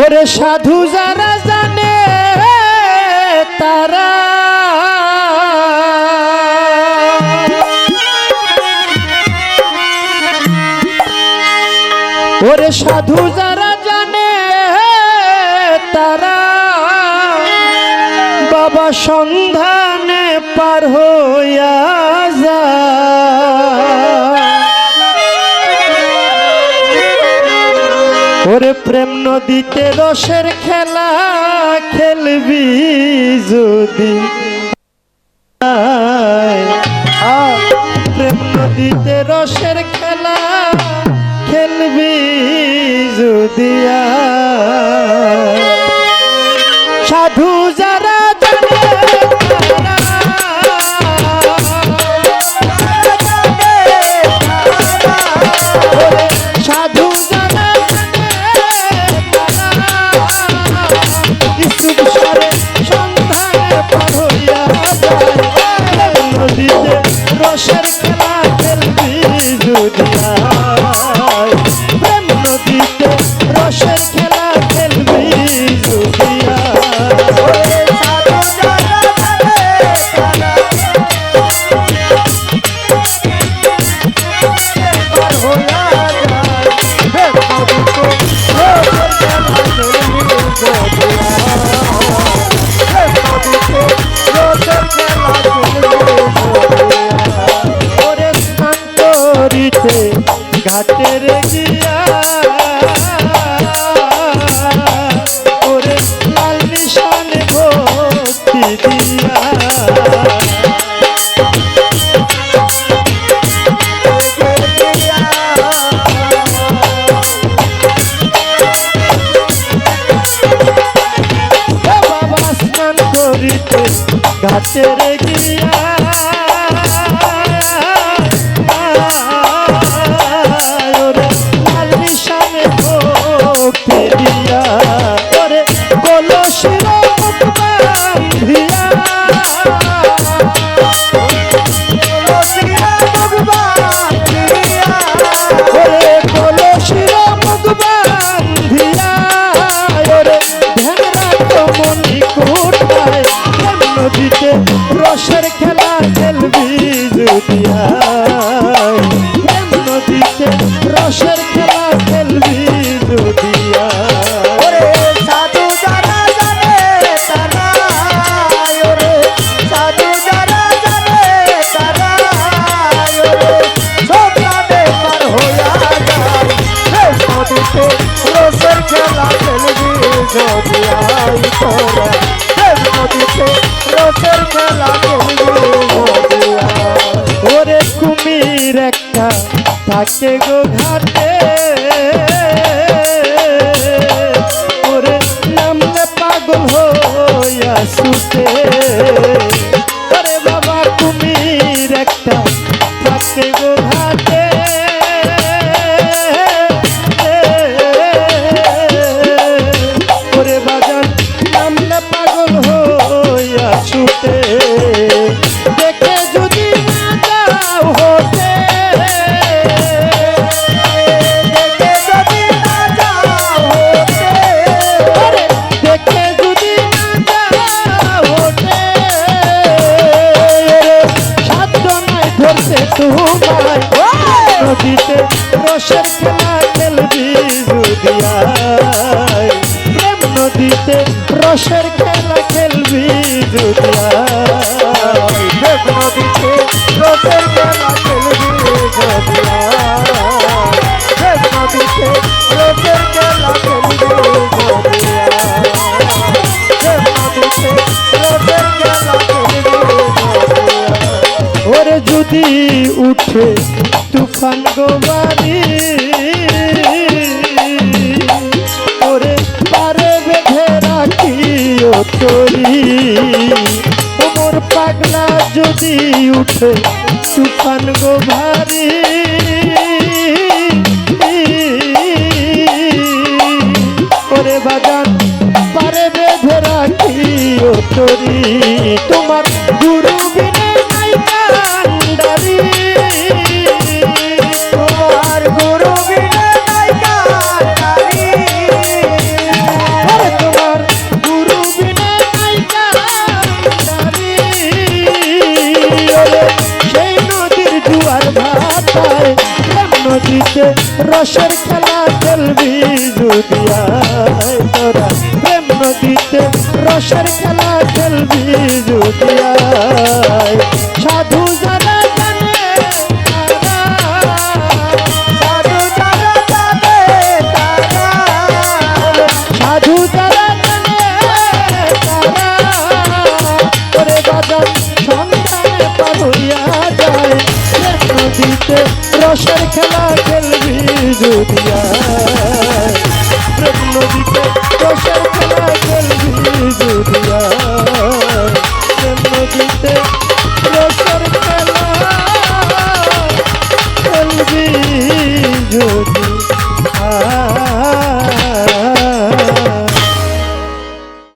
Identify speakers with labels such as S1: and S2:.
S1: ওরে সাধু যারা জানে তারা। ওরে সাধু যারা জানে তারা। বাবা সন্ধানে পার হইয়া ওরে প্রেম নদীতে রসের খেলা খেলবি যদি প্রেম নদীতে রসের খেলা খেলবি যদি আয়। ঘাটের গিয়া ওরে লাল নিশানে ভক্তি দিয়া। ঘাটের গিয়া
S2: যদি আই তোরা হে নদীতে রসের আই
S1: ওরে কুমির একটা থাকে গো ঘাটে। ওরে নামলে পাগল হইয়া সুতে ওরে বাবা কুমির একটা থাকে গো খেলবি দুদিয়ায় প্রেম নদীতে রসের খেলা খেলবি দুদিয়ায়
S2: দেব নদীতে রসের খেলা খেলবি যদিয়া দেব নদীতে রসের খেলা খেলবি যদি উঠে
S1: তুফান গোবারি উঠে তুফান গোভারি ওরে বাজান পারে বেঁধে রাখি ও তোরি। তোমার গুরু রসের খেলা খেলবি যদি আয় তোরা। প্রেম নদীতে রসের খেলা খেলবি যদি আয়। সাধু জানা জানে
S2: সাধু জানা জানে সাধু জানা
S1: জানে করে বাদন সন্তানে পাবলিয়া যায়। প্রেম নদীতে রসের খেলা